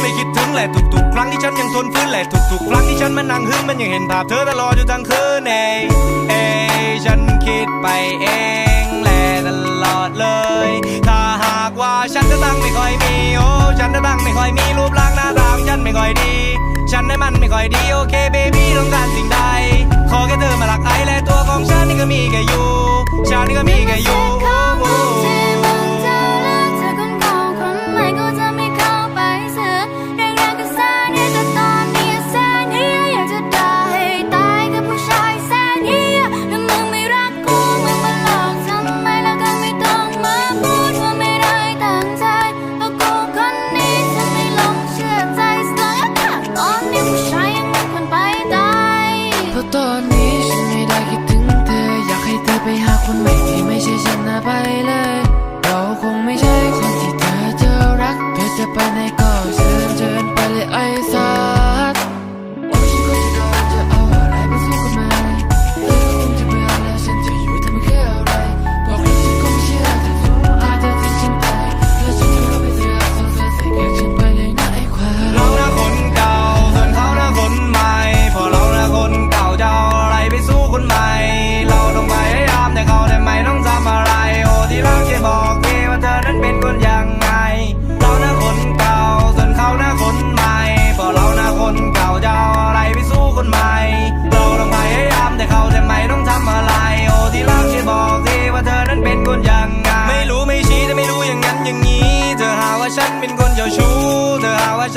ไม่คิดถึงแหละทุกๆ ครั้งที่ฉันยังทนฟื้นแหละทุกๆ ครั้งที่ฉันมานั่งหึงมันยังเห็นภาพเธอตลอดอยู่ทั้งคืนเอยเอยฉันคิดไปเองแหละตลอดเลย ถ้าหากว่าฉันจะตั้งไม่ค่อยมีโอ้ฉันจะตั้งไม่ค่อยมีรูปร่างหน้าตาของฉันไม่ค่อยดี ฉันให้มันไม่ค่อยดีโอเคเบบี้ต้องการสิ่งใด ขอแค่เธอมาหลักไอและตัวของฉันนี่ก็มีแค่อยู่ ฉันนี่ก็มีแค่อยู่ ไม่ได้คิดถึงเธอ อยากให้เธอไปหาคนใหม่ที่ไม่ใช่ฉันนะไปเลย เราคงไม่ใช่คนที่เธอจะรัก เธอจะไปไหนก็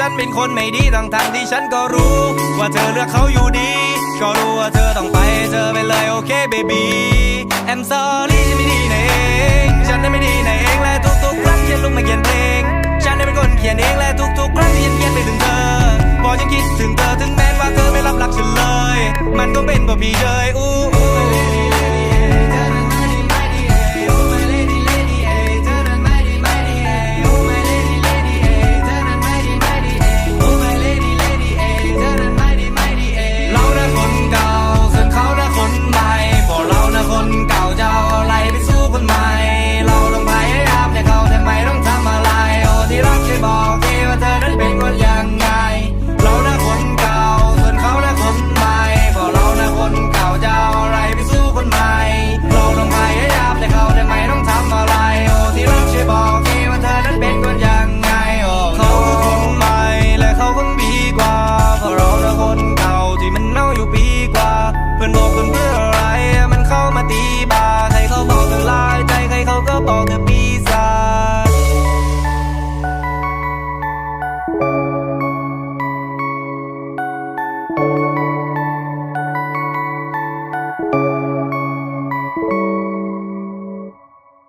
ฉันเป็นคนไม่ดีทั้งทางๆที่ฉันก็รู้ ว่าเธอเลือกเขาอยู่ดี ก็รู้ว่าเธอต้องไปเธอไปเลยโอเคเบบี้ I'm sorry ฉันไม่ดีในเองฉันนั้นไม่ดีในเองและทุกๆครั้งที่ฉันลุกมาเขียนเพลงฉันได้เป็นคนเขียนเองและทุกๆครั้งที่ฉันเขียนไปถึงเธอพอฉันคิดถึงเธอถึงแม้ว่าเธอไม่รับรักฉันเลย มันก็เป็นเพราะพี่เฉยอู้